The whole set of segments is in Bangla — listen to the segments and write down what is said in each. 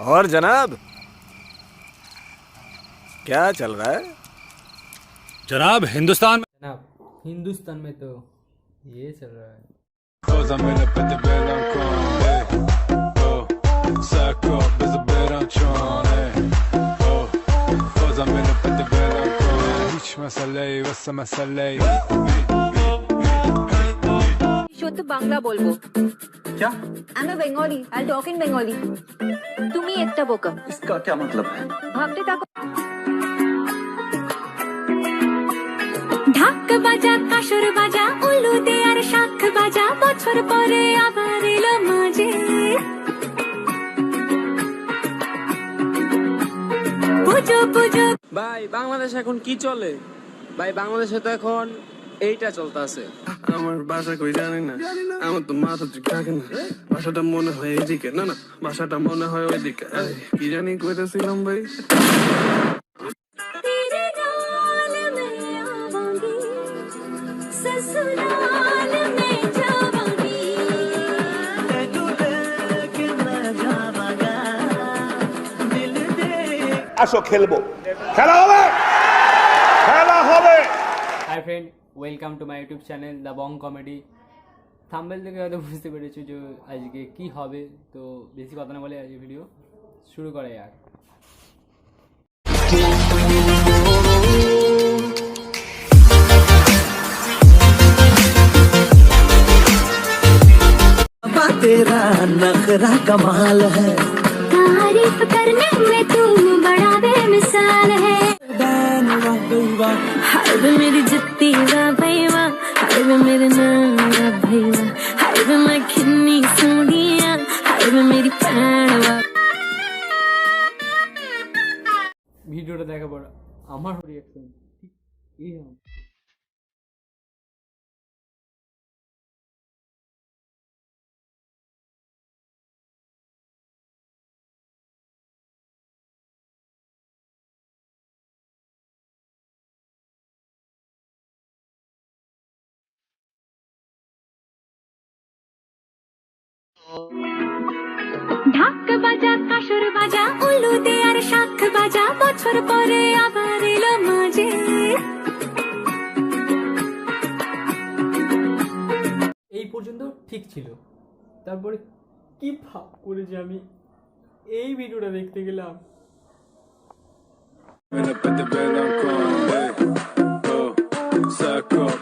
और जनाब क्या चल रहा है जनाब हिंदुस्तान में जनाब हिंदुस्तान में तो ये चल रहा है مش مسلي بس শুদ্ধ বাংলা বলবো আমি Bengali I talk in Bengali তুমি একটা বোকা इसका क्या मतलब है ভাবতে থাকো ঢাক বাজা কাসর বাজা উলু দে আর শাখ বাজা বছর পরে আবার এলো মাঝে পুজো পুজো ভাই বাংলাদেশ এখন কি চলে ভাই বাংলাদেশে তো এখন এইটা চলতে আছে আমার বাসা কই জানি না। আমার তো মাথা ঠিক থাকে না। বাসাটা মনে হয় এইদিকে। না না বাসাটা মনে হয় ওইদিকে। কি জানি কইতেছিলাম ভাই? আসো খেলব। খেলা হবে! খেলা হবে! Hi friend welcome to my YouTube channel the Bong comedy thumbnail থেকে হয়তো বুঝতে পেরেছো যে আজকে কি হবে তো বেশি কথা না বলে আজকে ভিডিও শুরু করে আর तेरा नखरा कमाल है तारीफ करने भैया हाय वे मैं किन्नी सोनिया हाय वे मेरी भैन वा ভিডিওটা দেখা পর আমার রিয়াকশন ঠিক এই ঢাক বাজা কাসর বাজা উলুদে আর শাখ বাজা বছর পরে আবার এলো মাঝে। এই পর্যন্ত ঠিক ছিল। তারপরে কি ভাব করে যে আমি এই ভিডিওটা দেখতে গেলাম? In up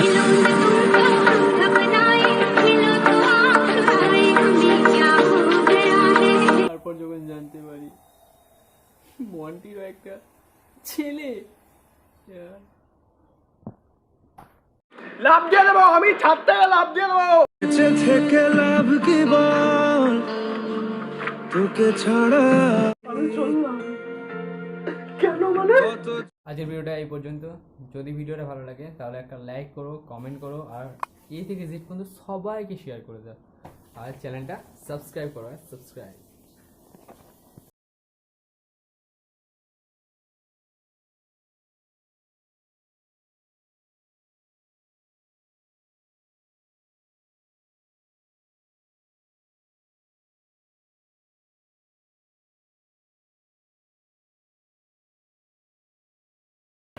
মন্টিরও একটা ছেলে। লাভ দিয়ে দেবো আমি ছাদ থেকে লাভ দিয়ে দেবো। থেকে লাভ কি বল? তোকে ছাড়া আজকের ভিডিওটা এই পর্যন্ত। যদি ভিডিওটা ভালো লাগে তাহলে একটা লাইক করো কমেন্ট করো আর এ থেকে জেড পর্যন্ত সবাইকে শেয়ার করে দাও। আর চ্যানেলটা সাবস্ক্রাইব করো সাবস্ক্রাইব